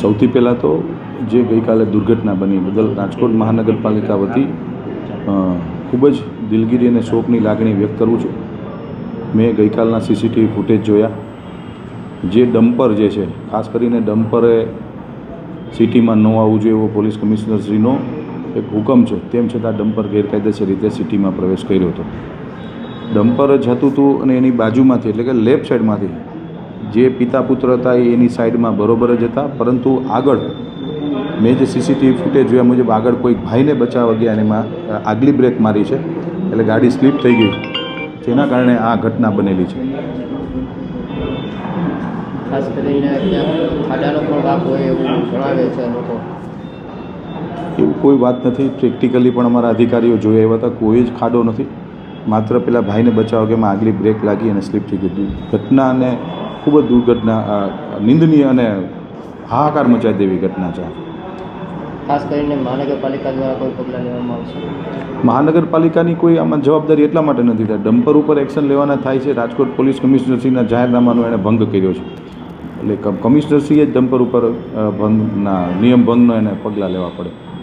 સૌથી પહેલાં તો જે ગઈકાલે દુર્ઘટના બની, બદલ રાજકોટ મહાનગરપાલિકા વતી ખૂબ જ દિલગીરી અને શોકની લાગણી વ્યક્ત કરું છું. મેં ગઈકાલના સીસીટીવી ફૂટેજ જોયા. જે ડમ્પર જે છે, ખાસ કરીને ડમ્પરે સિટીમાં ન આવવું જોઈએ એવો પોલીસ કમિશનરશ્રીનો એક હુકમ છે, તેમ છતાં ડમ્પર ગેરકાયદેસર રીતે સિટીમાં પ્રવેશ કર્યો હતો. ડમ્પર જતું હતું અને એની બાજુમાંથી, એટલે કે લેફ્ટ સાઈડમાંથી જે પિતા પુત્ર હતા એ એની સાઈડમાં બરોબર જ હતા. પરંતુ આગળ મેં જે સીસીટીવી ફૂટેજ જોયા મુજબ આગળ કોઈક ભાઈને બચાવવા ગયા અને એમાં આગલી બ્રેક મારી છે. એટલે ગાડી સ્લીપ થઈ ગઈ. જેના કારણે આ ઘટના બનેલી છે. ખાસ કરીને ખાડાનો પણ ભાગ હોય એવું જણાવે છે લોકો. એવું કોઈ વાત નથી. પ્રેક્ટિકલી પણ અમારા અધિકારીઓ જોઈ એવા હતા. કોઈ જ ખાડો નથી. માત્ર પેલા ભાઈને બચાવવા કે એમાં આગલી બ્રેક લાગી અને સ્લીપ થઈ ગઈ. ઘટના અને ખૂબ જ દુર્ઘટના નિંદનીય અને હાહાકાર મચાવી દેવી ઘટના છે. ખાસ કરીને મહાનગરપાલિકા દ્વારા કોઈ પગલાં લેવામાં આવશે? મહાનગરપાલિકાની કોઈ આમાં જવાબદારી એટલા માટે નથી થાય. ડમ્પર ઉપર એક્શન લેવાના થાય છે. રાજકોટ પોલીસ કમિશનરશ્રીના જાહેરનામાનો એણે ભંગ કર્યો છે. એટલે કમ- કમિશનરશ્રીએ જ ડમ્પર ઉપર ભંગના નિયમ ભંગનો એને પગલાં લેવા પડે.